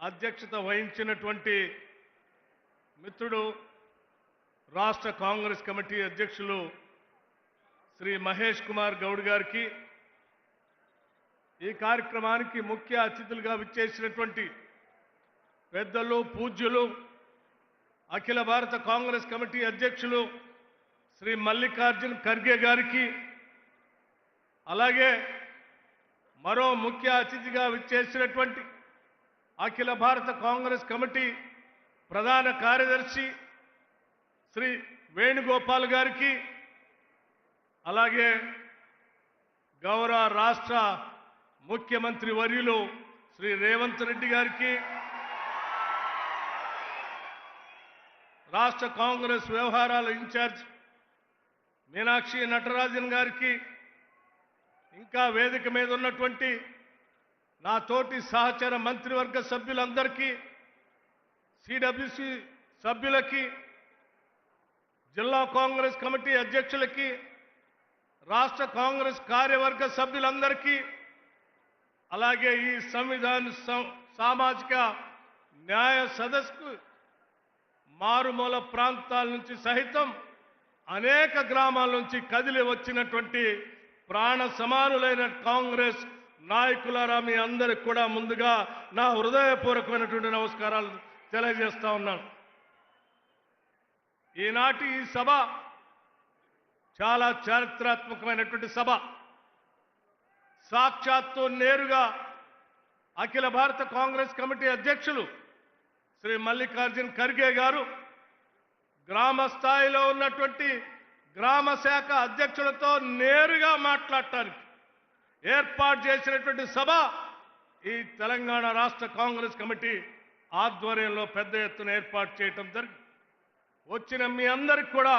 అధ్యక్షత వహించినటువంటి మిత్రుడు రాష్ట్ర కాంగ్రెస్ కమిటీ అధ్యక్షులు శ్రీ మహేష్ కుమార్ గౌడ్ గారికి ఈ కార్యక్రమానికి ముఖ్య అతిథులుగా విచ్చేసినటువంటి పెద్దలు పూజ్యులు అఖిల భారత కాంగ్రెస్ కమిటీ అధ్యక్షులు శ్రీ మల్లికార్జున్ ఖర్గే గారికి అలాగే మరో ముఖ్య అతిథిగా విచ్చేసినటువంటి అఖిల భారత కాంగ్రెస్ కమిటీ ప్రధాన కార్యదర్శి శ్రీ వేణుగోపాల్ గారికి అలాగే గౌరవ రాష్ట్ర ముఖ్యమంత్రి వర్యులు శ్రీ రేవంత్ రెడ్డి గారికి రాష్ట్ర కాంగ్రెస్ వ్యవహారాల ఇన్ఛార్జ్ మీనాక్షి నటరాజన్ గారికి ఇంకా వేదిక మీద ఉన్నటువంటి నా తోటి సహచర మంత్రివర్గ సభ్యులందరికీ సిడబ్ల్యూసి సభ్యులకి జిల్లా కాంగ్రెస్ కమిటీ అధ్యక్షులకి రాష్ట్ర కాంగ్రెస్ కార్యవర్గ సభ్యులందరికీ అలాగే ఈ సంవిధాన సామాజిక న్యాయ సదస్సుకు మారుమూల ప్రాంతాల నుంచి సహితం అనేక గ్రామాల నుంచి కదిలి వచ్చినటువంటి ప్రాణ సమానులైన కాంగ్రెస్ నాయకులారా మీ అందరికి కూడా ముందుగా నా హృదయపూర్వకమైనటువంటి నమస్కారాలు తెలియజేస్తా ఉన్నాను. ఈనాటి ఈ సభ చాలా చారిత్రాత్మకమైనటువంటి సభ. సాక్షాత్తు నేరుగా అఖిల భారత కాంగ్రెస్ కమిటీ అధ్యక్షులు శ్రీ మల్లికార్జున్ ఖర్గే గారు గ్రామ స్థాయిలో ఉన్నటువంటి గ్రామ శాఖ అధ్యక్షులతో నేరుగా మాట్లాడటానికి ఏర్పాటు చేసినటువంటి సభ ఈ తెలంగాణ రాష్ట్ర కాంగ్రెస్ కమిటీ ఆధ్వర్యంలో పెద్ద ఎత్తున ఏర్పాటు చేయటం జరిగింది. వచ్చిన మీ అందరికి కూడా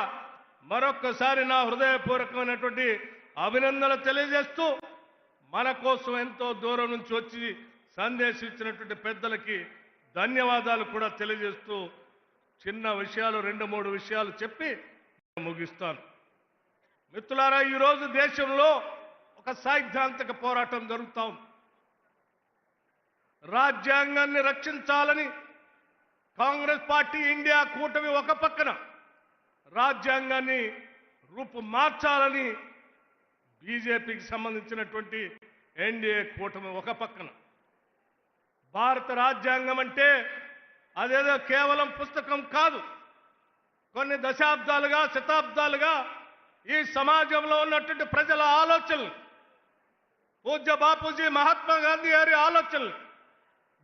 మరొక్కసారి నా హృదయపూర్వకమైనటువంటి అభినందనలు తెలియజేస్తూ మన కోసం ఎంతో దూరం నుంచి వచ్చి సందేశం ఇచ్చినటువంటి పెద్దలకి ధన్యవాదాలు కూడా తెలియజేస్తూ చిన్న విషయాలు రెండు మూడు విషయాలు చెప్పి ముగిస్తాను. మిత్రులారా ఈరోజు దేశంలో ఒక సైద్ధాంతిక పోరాటం జరుగుతాం ఉంది. రాజ్యాంగాన్ని రక్షించాలని కాంగ్రెస్ పార్టీ ఇండియా కూటమి ఒక పక్కన రాజ్యాంగాన్ని రూపు మార్చాలని బీజేపీకి సంబంధించినటువంటి ఎన్డీఏ కూటమి ఒక పక్కన. భారత రాజ్యాంగం అంటే అదేదో కేవలం పుస్తకం కాదు. కొన్ని దశాబ్దాలుగా శతాబ్దాలుగా ఈ సమాజంలో ఉన్నటువంటి ప్రజల ఆలోచనలు పూజ్య బాపూజీ మహాత్మా గాంధీ గారి ఆలోచనలు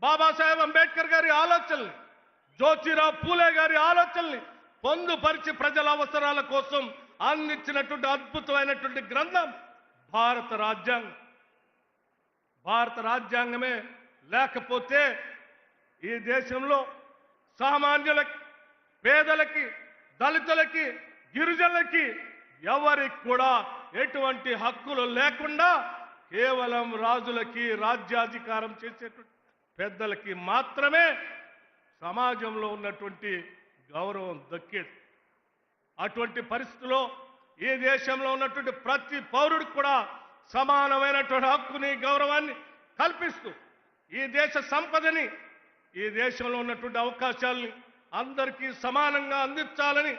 బాబాసాహెబ్ అంబేద్కర్ గారి ఆలోచనలు జ్యోతిరావు పూలే గారి ఆలోచనల్ని పొందుపరిచి ప్రజల అవసరాల కోసం అందించినటువంటి అద్భుతమైనటువంటి గ్రంథం భారత రాజ్యాంగం. భారత రాజ్యాంగమే లేకపోతే ఈ దేశంలో సామాన్యులకి పేదలకి దళితులకి గిరిజనులకి ఎవరికి కూడా ఎటువంటి హక్కులు లేకుండా కేవలం రాజులకి రాజ్యాధికారం చేసేటువంటి పెద్దలకి మాత్రమే సమాజంలో ఉన్నటువంటి గౌరవం దక్కేది. అటువంటి పరిస్థితిలో ఈ దేశంలో ఉన్నటువంటి ప్రతి పౌరుడికి కూడా సమానమైనటువంటి హక్కుని గౌరవాన్ని కల్పిస్తూ ఈ దేశ సంపదని ఈ దేశంలో ఉన్నటువంటి అవకాశాలని అందరికీ సమానంగా అందించాలని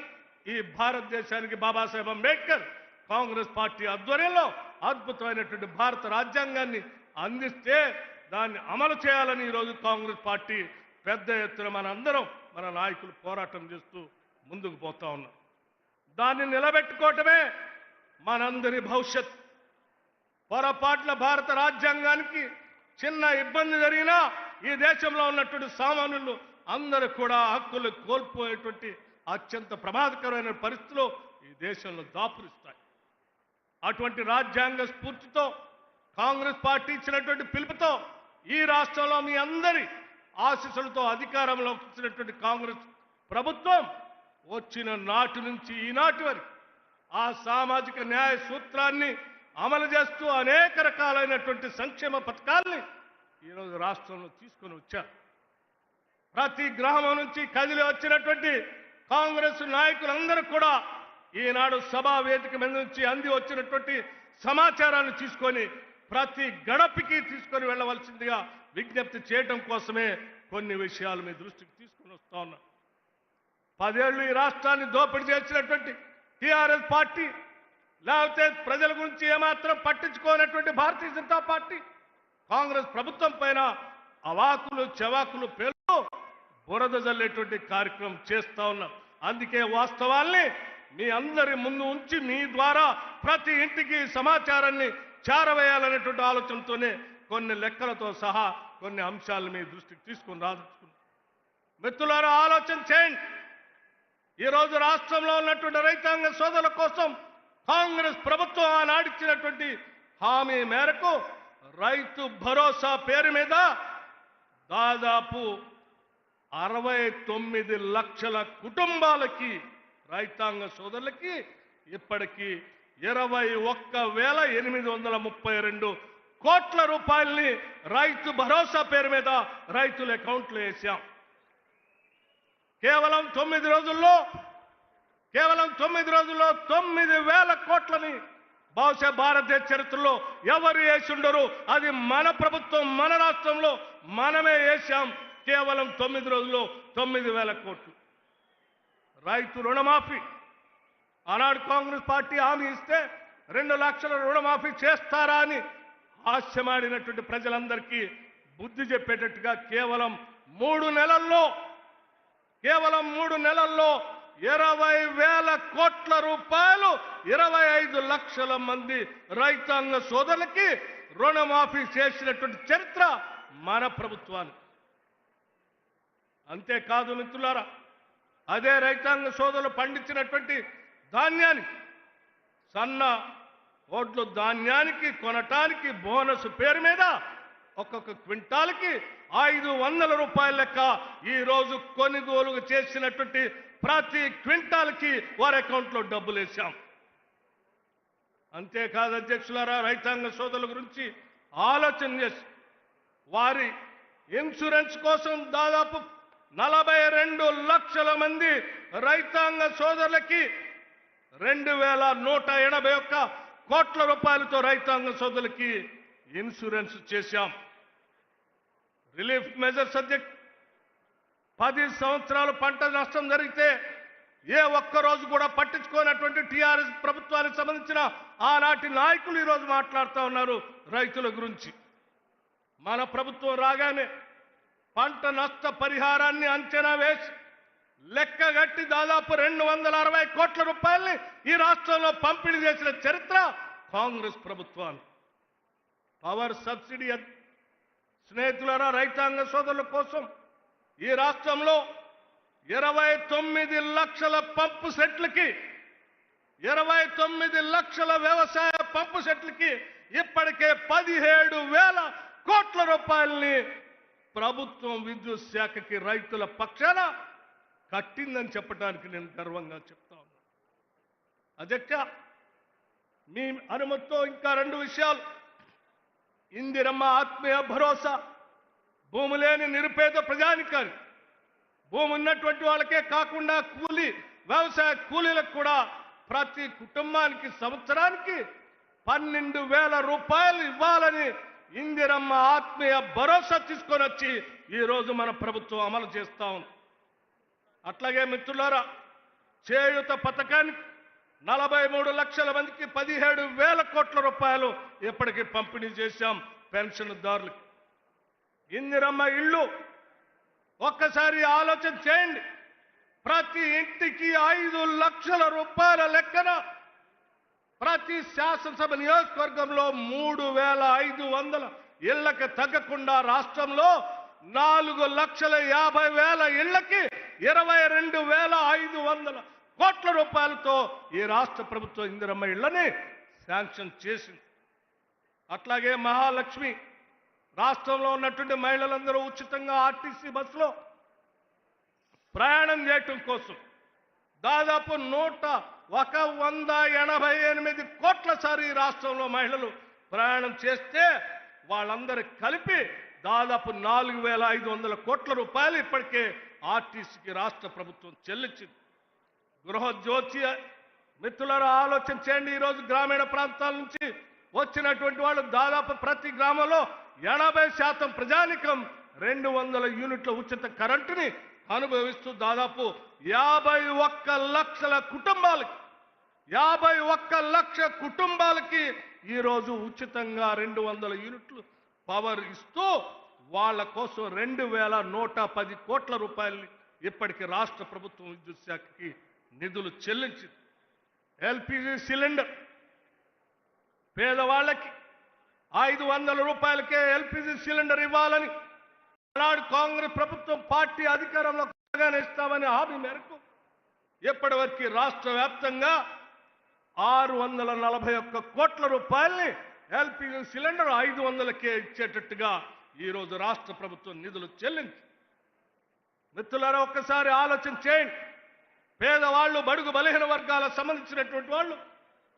ఈ భారతదేశానికి బాబాసాహెబ్ అంబేద్కర్ కాంగ్రెస్ పార్టీ ఆధ్వర్యంలో అద్భుతమైనటువంటి భారత రాజ్యాంగాన్ని అందిస్తే దాన్ని అమలు చేయాలని ఈరోజు కాంగ్రెస్ పార్టీ పెద్ద ఎత్తున మనందరం మన నాయకులు పోరాటం చేస్తూ ముందుకు పోతా ఉన్నాం. దాన్ని నిలబెట్టుకోవటమే మనందరి భవిష్యత్. పొరపాట్ల భారత రాజ్యాంగానికి చిన్న ఇబ్బంది జరిగినా ఈ దేశంలో ఉన్నటువంటి సామాన్యులు అందరూ కూడా హక్కులు కోల్పోయేటువంటి అత్యంత ప్రమాదకరమైన పరిస్థితులు ఈ దేశంలో దాపురిస్తాయి. అటువంటి రాజ్యాంగ స్ఫూర్తితో కాంగ్రెస్ పార్టీ ఇచ్చినటువంటి పిలుపుతో ఈ రాష్ట్రంలో మీ అందరి ఆశీస్సులతో అధికారంలోకి వచ్చినటువంటి కాంగ్రెస్ ప్రభుత్వం వచ్చిన నాటి నుంచి ఈనాటి వరకు ఆ సామాజిక న్యాయ సూత్రాన్ని అమలు చేస్తూ అనేక రకాలైనటువంటి సంక్షేమ పథకాల్ని ఈరోజు రాష్ట్రంలో తీసుకొని వచ్చారు. ప్రతి గ్రామం నుంచి కదిలి వచ్చినటువంటి కాంగ్రెస్ నాయకులందరూ కూడా ఈనాడు సభా వేదిక మీద నుంచి అంది వచ్చినటువంటి సమాచారాన్ని తీసుకొని ప్రతి గడపకి తీసుకొని వెళ్ళవలసిందిగా విజ్ఞప్తి చేయటం కోసమే కొన్ని విషయాలు మీ దృష్టికి తీసుకుని వస్తా ఉన్నా. పదేళ్ళు ఈ రాష్ట్రాన్ని దోపిడీ చేసినటువంటి టీఆర్ఎస్ పార్టీ లేకపోతే ప్రజల గురించి ఏమాత్రం పట్టించుకోనటువంటి భారతీయ జనతా పార్టీ కాంగ్రెస్ ప్రభుత్వం పైన అవాకులు చెవాకులు పేర్లు బురద జల్లేటువంటి కార్యక్రమం చేస్తా ఉన్నాం. అందుకే వాస్తవాల్ని మీ అందరి ముందు ఉంచి మీ ద్వారా ప్రతి ఇంటికి సమాచారాన్ని చేరవేయాలనేటువంటి ఆలోచనతోనే కొన్ని లెక్కలతో సహా కొన్ని అంశాలను మీ దృష్టికి తీసుకుని రాదలుచుకున్నాం. మిత్రులారా ఆలోచన చేయండి. ఈరోజు రాష్ట్రంలో ఉన్నటువంటి రైతాంగ సోదరుల కోసం కాంగ్రెస్ ప్రభుత్వం ఆనాడిచ్చినటువంటి హామీ మేరకు రైతు భరోసా పేరు మీద దాదాపు అరవై తొమ్మిది లక్షల కుటుంబాలకి రైతాంగ సోదరులకి ఇప్పటికీ ఇరవై ఒక్క వేల ఎనిమిది వందల ముప్పై రెండు కోట్ల రూపాయల్ని రైతు భరోసా పేరు మీద రైతుల అకౌంట్లో వేసాం కేవలం తొమ్మిది రోజుల్లో కేవలం తొమ్మిది రోజుల్లో తొమ్మిది వేల కోట్లని బహుశా భారతదేశ చరిత్రలో ఎవరు వేసి ఉండరు. అది మన ప్రభుత్వం మన రాష్ట్రంలో మనమే వేశాం. కేవలం తొమ్మిది రోజుల్లో తొమ్మిది వేల కోట్లు. రైతు రుణమాఫీ. ఆనాడు కాంగ్రెస్ పార్టీ హామీ ఇస్తే రెండు లక్షల రుణమాఫీ చేస్తారా అని హాస్యమాడినటువంటి ప్రజలందరికీ బుద్ధి చెప్పేటట్టుగా కేవలం మూడు నెలల్లో కేవలం మూడు నెలల్లో ఇరవై వేల కోట్ల రూపాయలు ఇరవై ఐదు లక్షల మంది రైతాంగ సోదరులకి రుణమాఫీ చేసినటువంటి చరిత్ర మన ప్రభుత్వానికి. అంతేకాదు మిత్రులారా అదే రైతాంగ సోదరులు పండించినటువంటి ధాన్యానికి సన్న ఓట్లు ధాన్యానికి కొనటానికి బోనస్ పేరు మీద ఒక్కొక్క క్వింటాల్కి ఐదు వందల రూపాయల లెక్క ఈరోజు కొనుగోలు చేసినటువంటి ప్రతి క్వింటాల్కి వారి అకౌంట్లో డబ్బులు వేశాం. అంతేకాదు అధ్యక్షులారా రైతాంగ సోదరుల గురించి ఆలోచన చేసి వారి ఇన్సూరెన్స్ కోసం దాదాపు నలభై రెండు లక్షల మంది రైతాంగ సోదరులకి రెండు వేల నూట ఎనభై ఒక్క కోట్ల రూపాయలతో రైతాంగ సోదరులకి ఇన్సూరెన్స్ చేశాం. Relief measure subject. పది సంవత్సరాలు పంట నష్టం జరిగితే ఏ ఒక్క రోజు కూడా పట్టించుకోనటువంటి టీఆర్ఎస్ ప్రభుత్వానికి సంబంధించిన ఆనాటి నాయకులు ఈరోజు మాట్లాడుతూ ఉన్నారు రైతుల గురించి. మన ప్రభుత్వం రాగానే పంట నష్ట పరిహారాన్ని అంచనా వేసి లెక్కగట్టి దాదాపు రెండు వందల అరవై కోట్ల రూపాయల్ని ఈ రాష్ట్రంలో పంపిణీ చేసిన చరిత్ర కాంగ్రెస్ ప్రభుత్వాన్ని పవర్ సబ్సిడీ స్నేహితులరా రైతాంగ సోదరుల కోసం ఈ రాష్ట్రంలో ఇరవై తొమ్మిది లక్షల పంపు సెట్లకి ఇరవై తొమ్మిది లక్షల వ్యవసాయ పంపు సెట్లకి ఇప్పటికే పదిహేడు వేల కోట్ల రూపాయల్ని ప్రభుత్వం విద్యుత్ శాఖకి రైతుల పక్షాన కట్టిందని చెప్పడానికి నేను గర్వంగా చెప్తా ఉన్నాను అధ్యక్ష మీ అనుమతితో ఇంకా రెండు విషయాలు. ఇందిరమ్మ ఆత్మీయ భరోసా భూమి లేని నిరుపేద ప్రజానికారి భూమి ఉన్నటువంటి వాళ్ళకే కాకుండా కూలి వ్యవసాయ కూలీలకు కూడా ప్రతి కుటుంబానికి సంవత్సరానికి పన్నెండు వేల రూపాయలు ఇవ్వాలని ఇందిరమ్మ ఆత్మీయ భరోసా తీసుకొని వచ్చి ఈరోజు మన ప్రభుత్వం అమలు చేస్తా ఉంది. అట్లాగే మిత్రులారా చేయుత పథకానికి నలభై మూడు లక్షల మందికి పదిహేడు వేల కోట్ల రూపాయలు ఇప్పటికీ పంపిణీ చేశాం పెన్షన్దారులకు. ఇందిరమ్మ ఇళ్ళు ఒక్కసారి ఆలోచన చేయండి. ప్రతి ఇంటికి ఐదు లక్షల రూపాయల లెక్కన ప్రతి శాసనసభ నియోజకవర్గంలో మూడు వేల ఐదు వందల ఇళ్ళకు తగ్గకుండా రాష్ట్రంలో నాలుగు లక్షల యాభై వేల ఇళ్ళకి ఇరవై రెండు వేల ఐదు వందల కోట్ల రూపాయలతో ఈ రాష్ట్ర ప్రభుత్వం ఇందిరమ్మ ఇళ్ళని శాంక్షన్ చేసింది. అట్లాగే మహాలక్ష్మి రాష్ట్రంలో ఉన్నటువంటి మహిళలందరూ ఉచితంగా ఆర్టీసీ బస్సులో ప్రయాణం చేయటం కోసం దాదాపు నూట ఒక వంద ఎనభై ఎనిమిది కోట్ల సారి ఈ రాష్ట్రంలో మహిళలు ప్రయాణం చేస్తే వాళ్ళందరూ కలిపి దాదాపు నాలుగు వేల ఐదు వందల కోట్ల రూపాయలు ఇప్పటికే ఆర్టీసీకి రాష్ట్ర ప్రభుత్వం చెల్లించింది. గృహజ్యోతి మిత్రులారా ఆలోచన చేయండి. ఈరోజు గ్రామీణ ప్రాంతాల నుంచి వచ్చినటువంటి వాళ్ళు దాదాపు ప్రతి గ్రామంలో ఎనభై శాతం ప్రజానికం రెండు వందల యూనిట్ల ఉచిత కరెంటుని అనుభవిస్తూ దాదాపు యాభై ఒక్క లక్షల కుటుంబాలకి యాభై ఒక్క లక్ష కుటుంబాలకి ఈరోజు ఉచితంగా రెండు వందల యూనిట్లు పవర్ ఇస్తూ వాళ్ళ కోసం రెండు వేల నూట పది కోట్ల రూపాయలని ఇప్పటికి రాష్ట్ర ప్రభుత్వం విద్యుత్ శాఖకి నిధులు చెల్లించింది. ఎల్పిజి సిలిండర్ పేదవాళ్ళకి ఐదు వందల రూపాయలకే ఎల్పిజి సిలిండర్ ఇవ్వాలని ఆనాడు కాంగ్రెస్ ప్రభుత్వం పార్టీ అధికారంలో ఇస్తామని హామీ మేరకు ఇప్పటివరకు రాష్ట్ర వ్యాప్తంగా ఆరు వందల నలభై ఒక్క కోట్ల రూపాయల్ని ఎల్పిజి సిలిండర్ ఐదు వందలకే ఇచ్చేటట్టుగా ఈరోజు రాష్ట్ర ప్రభుత్వం నిధులు చెల్లించి మిత్రులారా ఒక్కసారి ఆలోచన చేయండి. పేదవాళ్ళు బడుగు బలహీన వర్గాలకు సంబంధించినటువంటి వాళ్ళు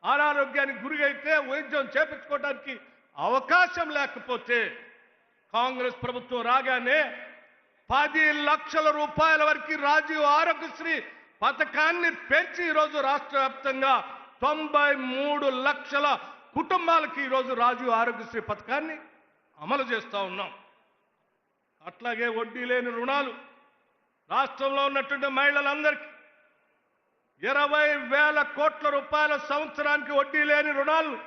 అనారోగ్యానికి గురి అయితే వైద్యం చేపించుకోవడానికి అవకాశం లేకపోతే కాంగ్రెస్ ప్రభుత్వం రాగానే పది లక్షల రూపాయల వరకు రాజీవ్ ఆరోగ్యశ్రీ పథకాన్ని పెంచి ఈరోజు రాష్ట్ర వ్యాప్తంగా తొంభై మూడు లక్షల కుటుంబాలకి ఈరోజు రాజీవ్ ఆరోగ్యశ్రీ పథకాన్ని అమలు చేస్తూ ఉన్నాం. అట్లాగే వడ్డీ లేని రుణాలు రాష్ట్రంలో ఉన్నటువంటి మహిళలందరికీ ఇరవై వేల కోట్ల రూపాయల సంవత్సరానికి వడ్డీ లేని రుణాలు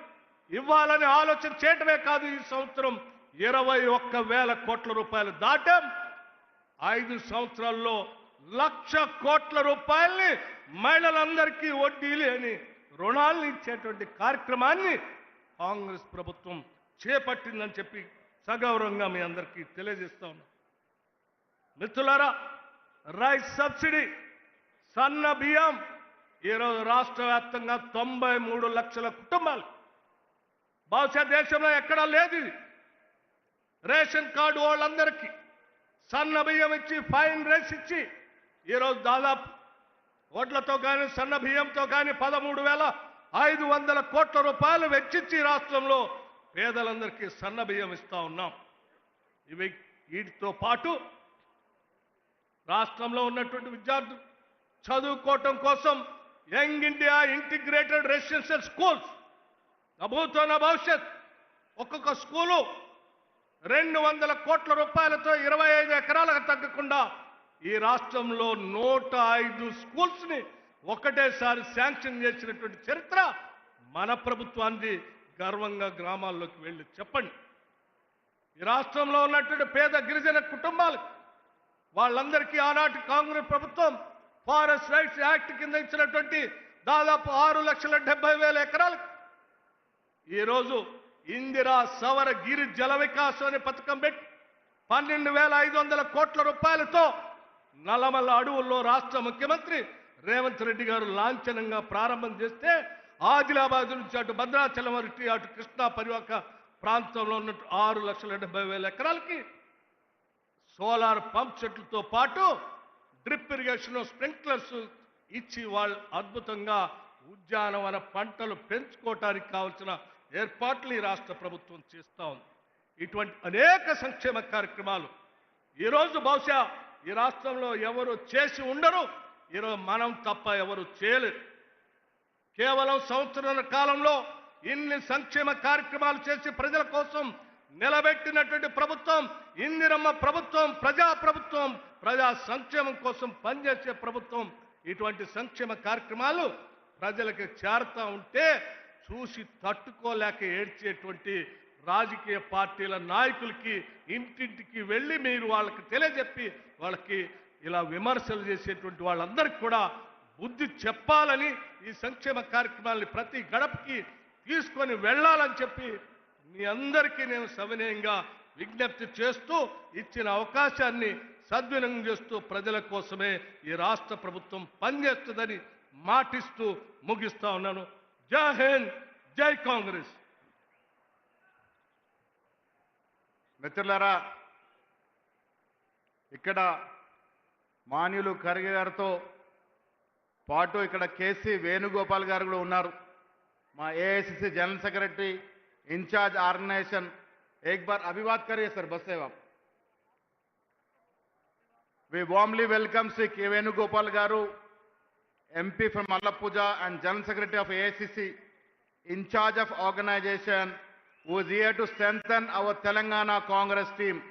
ఇవ్వాలని ఆలోచన చేయటమే కాదు ఈ సంవత్సరం. ఇరవై ఒక్క వేల కోట్ల రూపాయలు దాటాం. ఐదు సంవత్సరాల్లో లక్ష కోట్ల రూపాయల్ని మహిళలందరికీ వడ్డీ లేని రుణాలను ఇచ్చేటువంటి కార్యక్రమాన్ని కాంగ్రెస్ ప్రభుత్వం చేపట్టిందని చెప్పి సగౌరవంగా మీ అందరికీ తెలియజేస్తా ఉన్నాం. మిత్రులారా రైస్ సబ్సిడీ సన్న బియ్యం ఈరోజు రాష్ట్ర వ్యాప్తంగా తొంభై మూడు లక్షల కుటుంబాలు. బహుశా దేశంలో ఎక్కడా లేదు ఇది. రేషన్ కార్డు వాళ్ళందరికీ సన్న బియ్యం ఇచ్చి ఫైన్ రైస్ ఇచ్చి ఈరోజు దాదాపు ఓట్లతో కానీ సన్న బియ్యంతో కానీ పదమూడు వేల ఐదు వందల కోట్ల రూపాయలు వెచ్చించి రాష్ట్రంలో పేదలందరికీ సన్న బియ్యం ఇస్తా ఉన్నాం. ఇవి వీటితో పాటు రాష్ట్రంలో ఉన్నటువంటి విద్యార్థులు చదువుకోవటం కోసం young India integrated residential schools ప్రభుత్వం భవిష్యత్. ఒక్కొక్క స్కూలు రెండు వందల కోట్ల రూపాయలతో ఇరవై ఐదు ఎకరాలకు తగ్గకుండా ఈ రాష్ట్రంలో నూట ఐదు స్కూల్స్ని ఒకటేసారి శాంక్షన్ చేసినటువంటి చరిత్ర మన ప్రభుత్వాన్ని గర్వంగా గ్రామాల్లోకి వెళ్ళి చెప్పండి. ఈ రాష్ట్రంలో ఉన్నటువంటి పేద గిరిజన కుటుంబాలకు వాళ్ళందరికీ ఆనాటి కాంగ్రెస్ ప్రభుత్వం ఫారెస్ట్ రైట్స్ యాక్ట్ కింద ఇచ్చినటువంటి దాదాపు ఆరు లక్షల డెబ్బై వేల ఎకరాలకు ఈరోజు ఇందిరా సవర గిరి జల వికాసం అనే పథకం పెట్టి పన్నెండు వేల ఐదు వందల కోట్ల రూపాయలతో నల్లమల్ల అడవుల్లో రాష్ట్ర ముఖ్యమంత్రి రేవంత్ రెడ్డి గారు లాంఛనంగా ప్రారంభం చేస్తే ఆదిలాబాద్ నుంచి అటు భద్రాచలం వరకు అటు కృష్ణా పరివాక ప్రాంతంలో ఉన్న ఆరు లక్షల డెబ్బై వేల ఎకరాలకి సోలార్ పంప్ సెట్లతో పాటు డ్రిప్ ఇరిగేషన్ స్ప్రింక్లర్స్ ఇచ్చి వాళ్ళు అద్భుతంగా ఉద్యానవన పంటలు పెంచుకోవటానికి కావలసిన ఏర్పాట్లు ఈ రాష్ట్ర ప్రభుత్వం చేస్తా ఉంది. ఇటువంటి అనేక సంక్షేమ కార్యక్రమాలు ఈరోజు బహుశా ఈ రాష్ట్రంలో ఎవరు చేసి ఉండరు ఈరోజు మనం తప్ప ఎవరు చేయలేరు. కేవలం సంవత్సరాల కాలంలో ఇన్ని సంక్షేమ కార్యక్రమాలు చేసి ప్రజల కోసం నిలబెట్టినటువంటి ప్రభుత్వం ఇందిరమ్మ ప్రభుత్వం ప్రజా ప్రభుత్వం ప్రజా సంక్షేమం కోసం పనిచేసే ప్రభుత్వం ఇటువంటి సంక్షేమ కార్యక్రమాలు ప్రజలకు చేరుతూ ఉంటే చూసి తట్టుకోలేక ఏడ్చేటువంటి రాజకీయ పార్టీల నాయకులకి ఇంటింటికి వెళ్ళి మీరు వాళ్ళకి తెలియజెప్పి వాళ్ళకి ఇలా విమర్శలు చేసేటువంటి వాళ్ళందరికీ కూడా బుద్ధి చెప్పాలని ఈ సంక్షేమ కార్యక్రమాల్ని ప్రతి గడపకి తీసుకొని వెళ్ళాలని చెప్పి మీ అందరికీ నేను సవినయంగా విజ్ఞప్తి చేస్తూ ఇచ్చిన అవకాశాన్ని సద్వినియోగం చేస్తూ ప్రజల కోసమే ఈ రాష్ట్ర ప్రభుత్వం పనిచేస్తుందని మాటిస్తూ ముగిస్తా ఉన్నాను. జై హింద్ జై కాంగ్రెస్. మిత్రులారా ఇక్కడ మాన్యులు ఖర్గే గారితో పాటు ఇక్కడ కేసీ వేణుగోపాల్ గారు కూడా ఉన్నారు. మా AICC general secretary in-charge organisation ఏక్ బార్ అభివాద్ కరియే సార్ బస్ సేవ. We warmly welcome Shri K Venugopal గారు MP from మల్లపూజ and General Secretary of AICC, in of organisation who is here to strengthen our Telangana Congress team.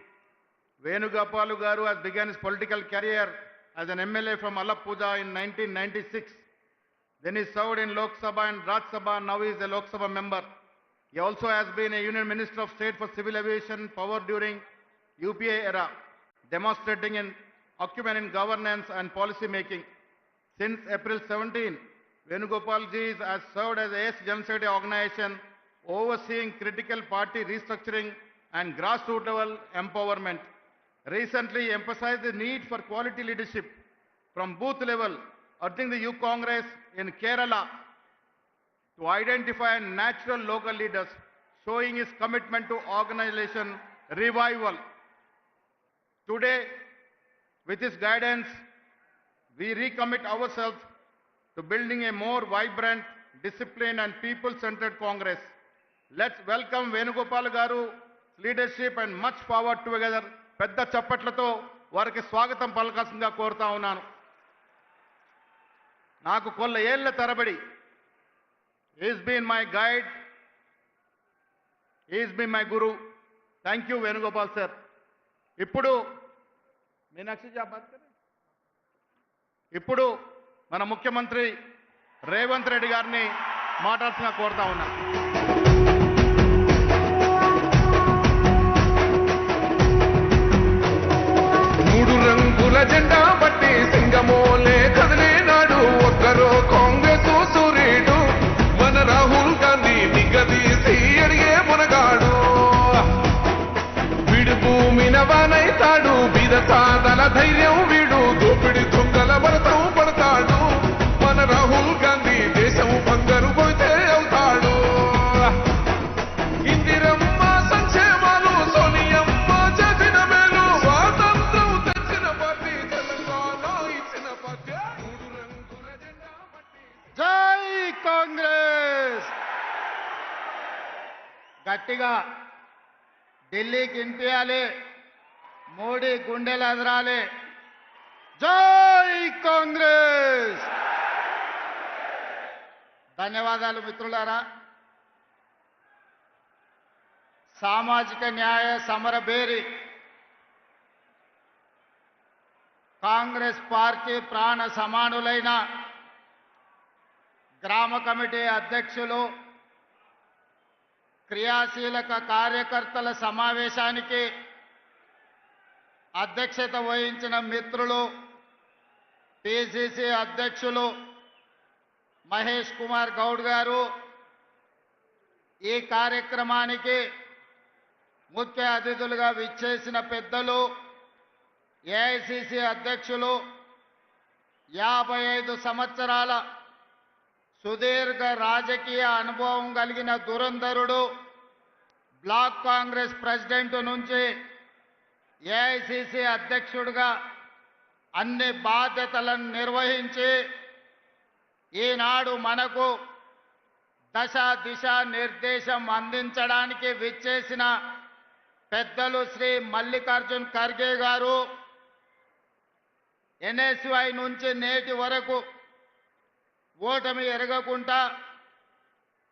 Venugopal Garu has begun his political career as an MLA from Alappuzha in 1996. Then he served in Lok Sabha and Raj Sabha. Now he is a Lok Sabha member. He also has been a Union Minister of State for Civil Aviation Power during UPA era, demonstrating an acumen in governance and policy making. Since April 17, Venugopal ji has served as AS General organization overseeing critical party restructuring and grassroots level empowerment. Recently emphasized the need for quality leadership from booth level, urging the youth Congress in Kerala to identify natural local leaders, showing his commitment to organization revival. Today, with his guidance, we recommit ourselves to building a more vibrant, disciplined and people-centered Congress. Let's welcome Venugopal గారు leadership and much power together పెద్ద చప్పట్లతో వారికి స్వాగతం పలకాల్సిందిగా కోరుతా ఉన్నాను. నాకు కొల్ల ఏళ్ళ తరబడి is been my guide is been my guru thank you Venugopal sir ఇప్పుడు మీనాక్షి జీ, ఇప్పుడు మన ముఖ్యమంత్రి రేవంత్ రెడ్డి గారిని మాట్లాడుతున్నా కోరుతా ఉన్నా కుల జెండా బట్టి సింగమోలే కదిలేనాడు. ఒక్కరో కాంగ్రెస్ సూర్యుడు మన రాహుల్ గాంధీ నిగదీసి అడిగే మునగాడు. విడు భూమిన వానైతాడు. బీద సాదల ధైర్యం గట్టిగా ఢిల్లీకి వినిపించాలి మోడీ గుండెలు ఎదరాలి. జై కాంగ్రెస్! ధన్యవాదాలు మిత్రులారా. సామాజిక న్యాయ సమరభేరి కాంగ్రెస్ పార్టీ ప్రాణ సమానులైన గ్రామ కమిటీ అధ్యక్షులు క్రియాశీలక కార్యకర్తల సమావేశానికి అధ్యక్షత వహించిన మిత్రులు పిసిసి అధ్యక్షులు మహేష్ కుమార్ గౌడ్ గారు. ఈ కార్యక్రమానికి ముఖ్య అతిథులుగా విచ్చేసిన పెద్దలు ఏఐసిసి అధ్యక్షులు యాభై ఐదు సంవత్సరాల సుదీర్ఘ రాజకీయ అనుభవం కలిగిన దురంధరుడు బ్లాక్ కాంగ్రెస్ ప్రెసిడెంట్ నుంచి ఏఐసిసి అధ్యక్షుడిగా అన్ని బాధ్యతలను నిర్వహించి ఈనాడు మనకు దశ దిశ నిర్దేశం అందించడానికి విచ్చేసిన పెద్దలు శ్రీ మల్లికార్జున్ ఖర్గే గారు ఎన్ఎస్వై నుంచి నేటి వరకు ఓటమి ఎరగకుండా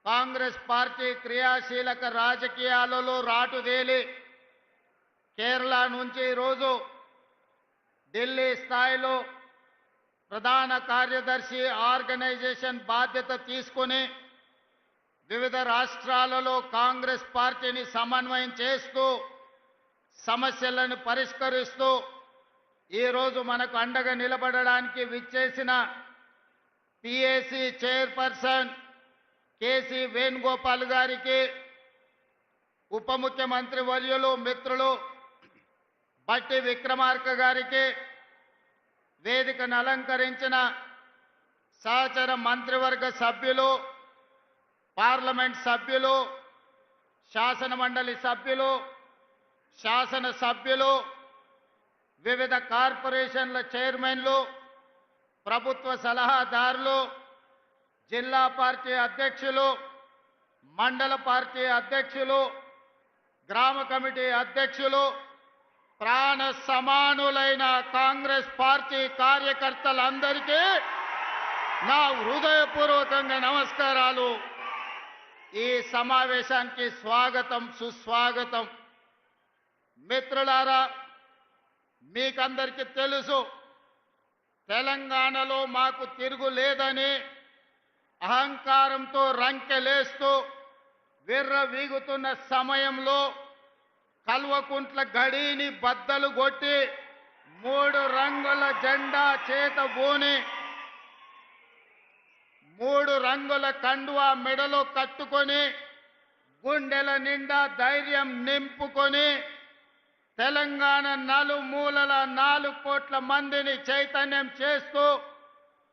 కాంగ్రెస్ పార్టీ క్రియాశీలక రాజకీయాలలో రాటుదేలి. కేరళ నుంచి ఈరోజు ఢిల్లీ స్థాయిలో ప్రధాన కార్యదర్శి ఆర్గనైజేషన్ బాధ్యత తీసుకొని వివిధ రాష్ట్రాలలో కాంగ్రెస్ పార్టీని సమన్వయం చేస్తూ సమస్యలను పరిష్కరిస్తూ ఈరోజు మనకు అండగా నిలబడడానికి విచ్చేసిన పిఏసి చైర్పర్సన్ కేసీ వేణుగోపాల్ గారికి ఉప ముఖ్యమంత్రి వర్యులు మిత్రులు బట్టి విక్రమార్క గారికి వేదికను అలంకరించిన సహచర మంత్రివర్గ సభ్యులు పార్లమెంట్ సభ్యులు శాసన మండలి సభ్యులు శాసన సభ్యులు వివిధ కార్పొరేషన్ల చైర్మన్లు ప్రభుత్వ సలహాదారులు జిల్లా పార్టీ అధ్యక్షులు మండల పార్టీ అధ్యక్షులు గ్రామ కమిటీ అధ్యక్షులు ప్రాణ సమానులైన కాంగ్రెస్ పార్టీ కార్యకర్తలందరికీ నా హృదయపూర్వకంగా నమస్కారాలు. ఈ సమావేశానికి స్వాగతం సుస్వాగతం. మిత్రులారా మీకందరికీ తెలుసు తెలంగాణలో మాకు తిరుగు లేదని అహంకారంతో రంకెలేస్తూ విర్ర వీగుతున్న సమయంలో కల్వకుంట్ల గడిని బద్దలు కొట్టి మూడు రంగుల జెండా చేత బూని మూడు రంగుల కండువా మెడలో కట్టుకొని గుండెల నిండా ధైర్యం నింపుకొని తెలంగాణ నలుమూలల నాలుగు కోట్ల మందిని చైతన్యం చేస్తూ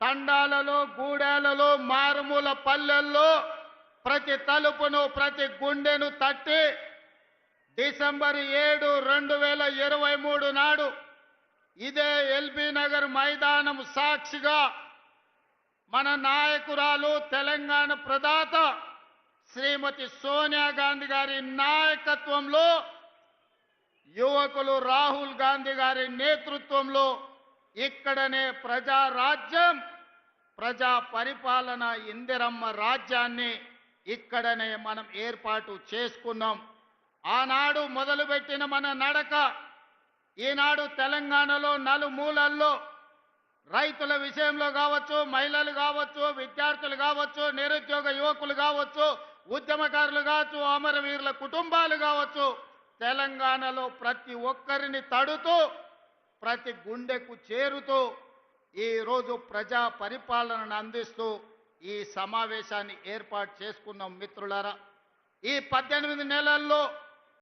తండాలలో గూడాలలో మారుమూల పల్లెల్లో ప్రతి తలుపును ప్రతి గుండెను తట్టి డిసెంబర్ ఏడు రెండు వేల ఇరవై మూడు నాడు ఇదే ఎల్బీ నగర్ మైదానం సాక్షిగా మన నాయకురాలు తెలంగాణ ప్రదాత శ్రీమతి సోనియా గాంధీ గారి నాయకత్వంలో యువకులు రాహుల్ గాంధీ గారి నేతృత్వంలో ఇక్కడనే ప్రజా రాజ్యం ప్రజా పరిపాలన ఇందిరమ్మ రాజ్యాన్ని ఇక్కడనే మనం ఏర్పాటు చేసుకున్నాం. ఆనాడు మొదలుపెట్టిన మన నడక ఈనాడు తెలంగాణలో నలుమూలల్లో రైతుల విషయంలో కావచ్చు మహిళలు కావచ్చు విద్యార్థులు కావచ్చు నిరుద్యోగ యువకులు కావచ్చు ఉద్యమకారులు కావచ్చు అమరవీరుల కుటుంబాలు కావచ్చు తెలంగాణలో ప్రతి ఒక్కరిని తడుతూ ప్రతి గుండెకు చేరుతూ ఈరోజు ప్రజా పరిపాలనను అందిస్తూ ఈ సమావేశాన్ని ఏర్పాటు చేసుకున్నాం మిత్రులారా. ఈ పద్దెనిమిది నెలల్లో